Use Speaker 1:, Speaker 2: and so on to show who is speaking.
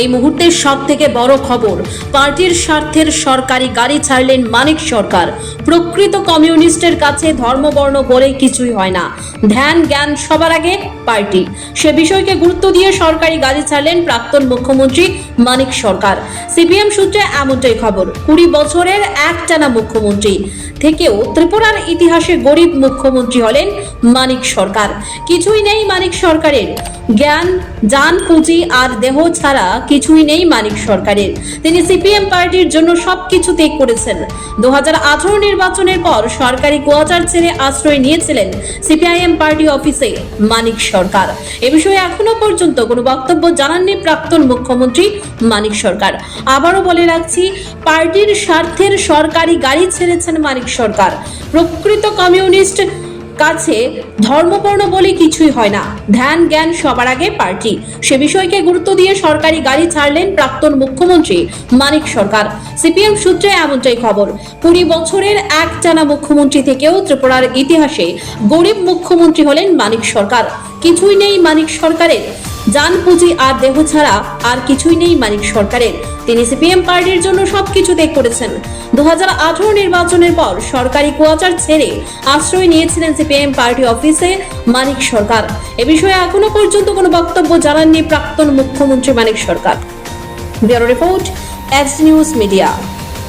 Speaker 1: এই মুহূর্তের সব থেকে বড় খবর, পার্টির স্বার্থের সরকারি গাড়ি ছাড়লেন মানিক সরকার। প্রকৃত কমিউনিস্টের কাছে ধর্মবর্ণ বলে কিছুই হয় না। ধ্যান, জ্ঞান সবার আগে পার্টি। সে বিষয়কে গুরুত্ব দিয়ে সরকারি গাড়ি ছাড়লেন প্রাক্তন মুখ্যমন্ত্রী মানিক সরকার। সিপিএম সূত্রে এমনটাই খবর, কুড়ি বছরের একটানা মুখ্যমন্ত্রী থেকেও ত্রিপুরার ইতিহাসে গরিব মুখ্যমন্ত্রী হলেন মানিক সরকার। কিছুই নেই মানিক সরকারের। জ্ঞান যান পুঁজি আর দেহ ছাড়া কিছুই নেই মানিক সরকারের। তিনি সিপিএম পার্টির জন্য সবকিছু ত্যাগ করেছেন। দুহাজার আঠারো নির্বাচনের পর সরকারি কোয়ার্টার ছেড়ে আশ্রয় নিয়েছিলেন সিপিআইএম পার্টি অফিসে মানিক সরকার। এ বিষয়ে এখনও পর্যন্ত কোনো বক্তব্য জানাননি প্রাক্তন মুখ্যমন্ত্রী মানিক সরকার। আবারও বলে রাখছি, পার্টির স্বার্থের সরকারি গাড়ি ছেড়েছেন মানিক সরকার। প্রকৃত কমিউনিস্ট কাছে ধর্মপর্ণ বলে কিছুই হয় না। ধ্যান, জ্ঞান সবার আগে পার্টি। সে বিষয়কে গুরুত্ব দিয়ে সরকারি গাড়ি ছাড়লেন প্রাক্তন মুখ্যমন্ত্রী মানিক সরকার। সিপিএম সূত্রে এমনটাই খবর। কুড়ি বছরের এক টানা মুখ্যমন্ত্রী থেকেও ত্রিপুরার ইতিহাসে গরিব মুখ্যমন্ত্রী হলেন মানিক সরকার। কিছুই নেই মানিক সরকারের। যান পুঁজি আর দেহ ছাড়া আর কিছুই নেই মানিক সরকারের। তিনি সিপিএম পার্টির জন্য সবকিছু ত্যাগ করেছেন। দুহাজার আঠেরো নির্বাচনের পর সরকারি কোয়ার্টার ছেড়ে আশ্রয় নিয়েছিলেন সিপিএম পার্টি অফিসে মানিক সরকার। এ বিষয়ে এখনও পর্যন্ত কোনো বক্তব্য জানাননি প্রাক্তন মুখ্যমন্ত্রী Manik Sarkar. Bureau report X news media.